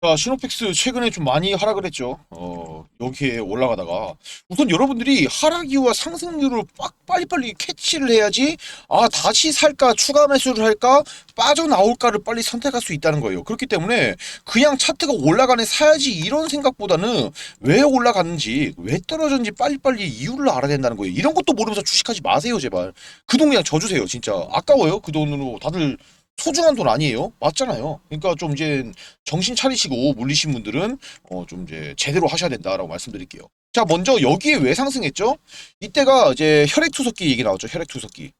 자, 시노펙스 최근에 좀 많이 하락을 했죠. 어, 여기에 올라가다가 우선 여러분들이 하락 이후와 상승률을 빡 빨리빨리 캐치를 해야지 아, 다시 살까 추가 매수를 할까 빠져나올까를 빨리 선택할 수 있다는 거예요. 그렇기 때문에 그냥 차트가 올라가네 사야지 이런 생각보다는 왜 올라갔는지 왜 떨어졌는지 빨리빨리 이유를 알아야 된다는 거예요. 이런 것도 모르면서 주식하지 마세요, 제발. 그 돈 그냥 져주세요, 진짜. 아까워요, 그 돈으로. 다들 소중한 돈 아니에요? 맞잖아요. 그러니까 좀 이제 정신 차리시고 물리신 분들은 어 좀 이제 제대로 하셔야 된다라고 말씀드릴게요. 자, 먼저 여기에 왜 상승했죠? 이때가 이제 혈액 투석기 얘기 나왔죠. 혈액 투석기.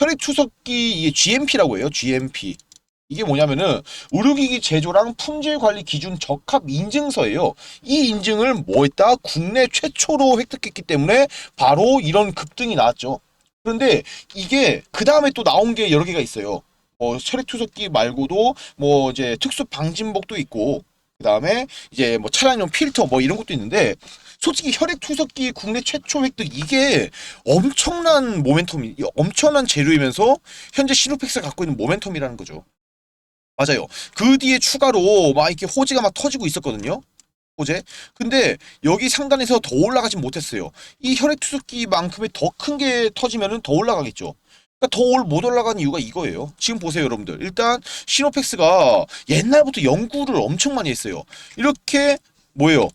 혈액 투석기 이게 GMP라고 해요. GMP. 이게 뭐냐면은 의료기기 제조랑 품질 관리 기준 적합 인증서예요. 이 인증을 뭐 했다? 국내 최초로 획득했기 때문에 바로 이런 급등이 나왔죠. 그런데 이게 그 다음에 또 나온 게 여러 개가 있어요. 뭐 혈액 투석기 말고도 뭐 이제 특수 방진복도 있고 그다음에 이제 뭐 차량용 필터 뭐 이런 것도 있는데 솔직히 혈액 투석기 국내 최초 획득 이게 엄청난 모멘텀이 엄청난 재료이면서 현재 시노펙스가 갖고 있는 모멘텀이라는 거죠. 맞아요. 그 뒤에 추가로 막 이렇게 호재가 막 터지고 있었거든요. 호재. 근데 여기 상단에서 더 올라가진 못했어요. 이 혈액 투석기만큼의 더 큰 게 터지면은 더 올라가겠죠. 그러니까 더못 올라가는 이유가 이거예요. 지금 보세요, 여러분들. 일단 시노펙스가 옛날부터 연구를 엄청 많이 했어요. 이렇게 뭐예요?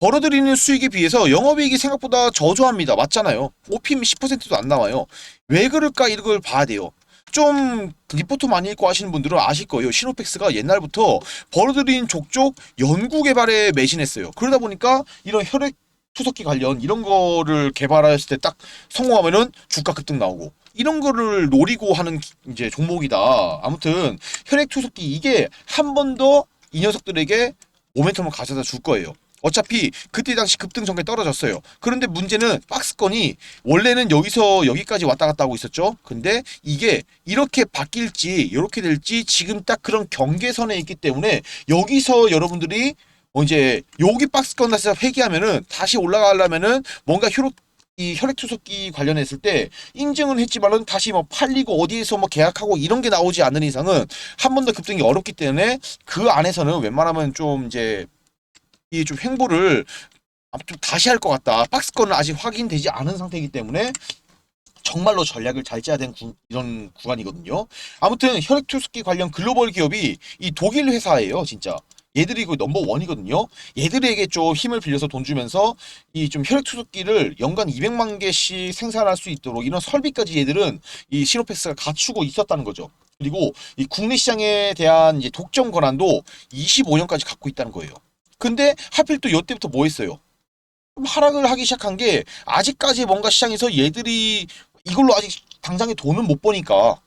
벌어들이는 수익에 비해서 영업이익이 생각보다 저조합니다. 맞잖아요. OPM 10%도 안 나와요. 왜 그럴까 이걸 봐야 돼요. 좀 리포트 많이 읽고 하시는 분들은 아실 거예요. 시노펙스가 옛날부터 벌어들인 족족 연구 개발에 매진했어요. 그러다 보니까 이런 혈액 투석기 관련 이런 거를 개발했을 때 딱 성공하면은 주가 급등 나오고 이런 거를 노리고 하는 기- 이제 종목이다. 아무튼 혈액 투석기 이게 한 번 더 이 녀석들에게 모멘텀을 가져다 줄 거예요. 어차피 그때 당시 급등 전에 떨어졌어요. 그런데 문제는 박스권이 원래는 여기서 여기까지 왔다 갔다 하고 있었죠. 근데 이게 이렇게 바뀔지 이렇게 될지 지금 딱 그런 경계선에 있기 때문에 여기서 여러분들이 어 이제 여기 박스권 다시 회귀하면은 다시 올라가려면은 뭔가 혈액 이 혈액 투석기 관련했을 때 인증은 했지만은 다시 뭐 팔리고 어디에서 뭐 계약하고 이런 게 나오지 않는 이상은 한 번 더 급등이 어렵기 때문에 그 안에서는 웬만하면 좀 이제 이 좀 횡보를 좀 다시 할 것 같다. 박스권은 아직 확인되지 않은 상태이기 때문에 정말로 전략을 잘 짜야 되는 구- 이런 구간이거든요. 아무튼 혈액 투석기 관련 글로벌 기업이 이 독일 회사예요, 진짜. 얘들이 그 넘버 원이거든요. 얘들에게 좀 힘을 빌려서 돈 주면서 이 좀 혈액 투석기를 연간 200만 개씩 생산할 수 있도록 이런 설비까지 얘들은 이 시노펙스가 갖추고 있었다는 거죠. 그리고 이 국내 시장에 대한 이제 독점 권한도 25년까지 갖고 있다는 거예요. 근데 하필 또 이때부터 뭐 했어요? 좀 하락을 하기 시작한 게 아직까지 뭔가 시장에서 얘들이 이걸로 아직 당장에 돈은 못 버니까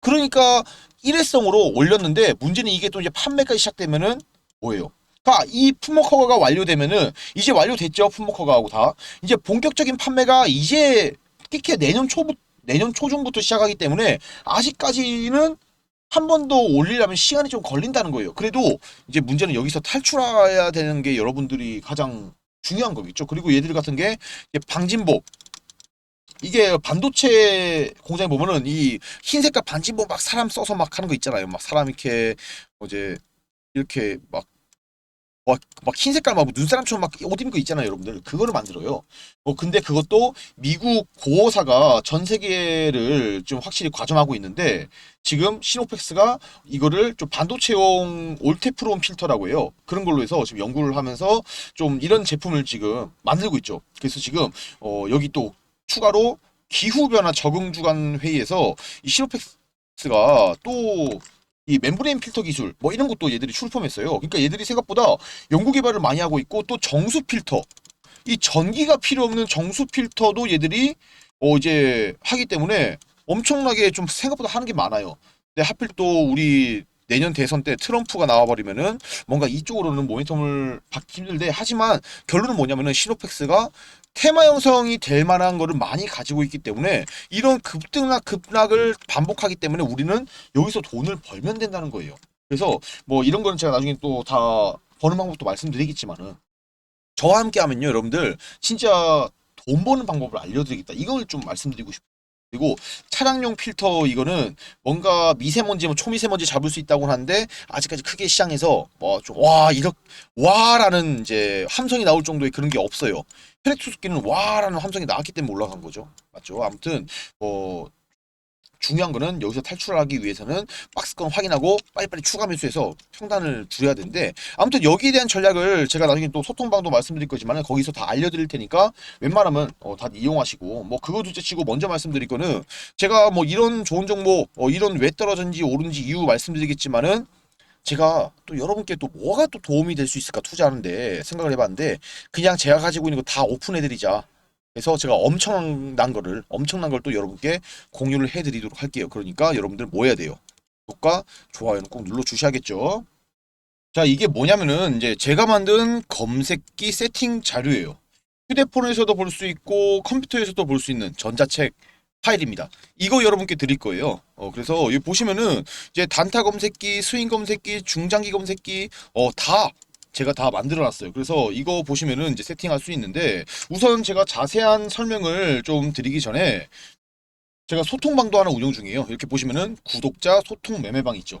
그러니까 일회성으로 올렸는데 문제는 이게 또 이제 판매가 시작되면은 뭐예요? 그러니까 이 품목 허가가 완료되면은 이제 완료됐죠 품목 허가하고 다 이제 본격적인 판매가 이제 특히 내년 초부 내년 초중부터 시작하기 때문에 아직까지는 한 번 더 올리려면 시간이 좀 걸린다는 거예요. 그래도 이제 문제는 여기서 탈출해야 되는 게 여러분들이 가장 중요한 거겠죠. 그리고 얘들 같은 게 방진복 이게 반도체 공장에 보면은 이 흰색깔 반진복 막 사람 써서 막 하는 거 있잖아요. 막 사람 이렇게 어제 이렇게 막 막, 막 흰색깔 막 눈사람처럼 막 옷 입는 거 있잖아요, 여러분들. 그거를 만들어요. 어, 근데 그것도 미국 고호사가 전 세계를 좀 확실히 과점하고 있는데 지금 시노펙스가 이거를 좀 반도체용 올테프론 필터라고 해요. 그런 걸로 해서 지금 연구를 하면서 좀 이런 제품을 지금 만들고 있죠. 그래서 지금 어, 여기 또 추가로 기후 변화 적응 주간 회의에서 이 시노펙스가 또 이 멤브레인 필터 기술 뭐 이런 것도 얘들이 출품했어요. 그러니까 얘들이 생각보다 연구 개발을 많이 하고 있고 또 정수 필터 이 전기가 필요 없는 정수 필터도 얘들이 어 이제 하기 때문에 엄청나게 좀 생각보다 하는 게 많아요. 근데 하필 또 우리 내년 대선 때 트럼프가 나와버리면은 뭔가 이쪽으로는 모멘텀을 받기 힘들대 하지만 결론은 뭐냐면은 시노펙스가 테마 형성이 될 만한 거를 많이 가지고 있기 때문에 이런 급등락 급락을 반복하기 때문에 우리는 여기서 돈을 벌면 된다는 거예요. 그래서 뭐 이런 거는 제가 나중에 또 다 버는 방법도 말씀드리겠지만은 저와 함께 하면요 여러분들 진짜 돈 버는 방법을 알려드리겠다 이걸 좀 말씀드리고 싶어요. 그리고 차량용 필터 이거는 뭔가 미세먼지, 뭐 초미세먼지 잡을 수 있다고 하는데 아직까지 크게 시장에서 뭐좀와 이렇게 와라는 이제 함성이 나올 정도의 그런 게 없어요. 혈액 수습기는 와라는 함성이 나왔기 때문에 올라간 거죠. 맞죠? 아무튼 뭐 중요한 거는 여기서 탈출하기 위해서는 박스권 확인하고 빨리빨리 추가 매수해서 평단을 줄여야 되는데 아무튼 여기에 대한 전략을 제가 나중에 또 소통방도 말씀드릴 거지만 거기서 다 알려드릴 테니까 웬만하면 어, 다 이용하시고 뭐 그거 둘째 치고 먼저 말씀드릴 거는 제가 뭐 이런 좋은 정보 어, 이런 왜 떨어졌는지 오른지 이유 말씀드리겠지만은 제가 또 여러분께 또 뭐가 또 도움이 될 수 있을까 투자하는데 생각을 해봤는데 그냥 제가 가지고 있는 거 다 오픈해드리자 그래서 제가 엄청난 거를 엄청난 걸 또 여러분께 공유를 해드리도록 할게요. 그러니까 여러분들 뭐 해야 돼요? 구독과 좋아요는 꼭 눌러 주셔야겠죠. 자 이게 뭐냐면은 이제 제가 만든 검색기 세팅 자료예요. 휴대폰에서도 볼 수 있고 컴퓨터에서도 볼 수 있는 전자책 파일입니다. 이거 여러분께 드릴 거예요. 어, 그래서 여기 보시면은 이제 단타 검색기, 스윙 검색기, 중장기 검색기, 어, 다 제가 다 만들어 놨어요. 그래서 이거 보시면은 이제 세팅할 수 있는데 우선 제가 자세한 설명을 좀 드리기 전에 제가 소통방도 하나 운영 중이에요. 이렇게 보시면은 구독자 소통 매매방 있죠.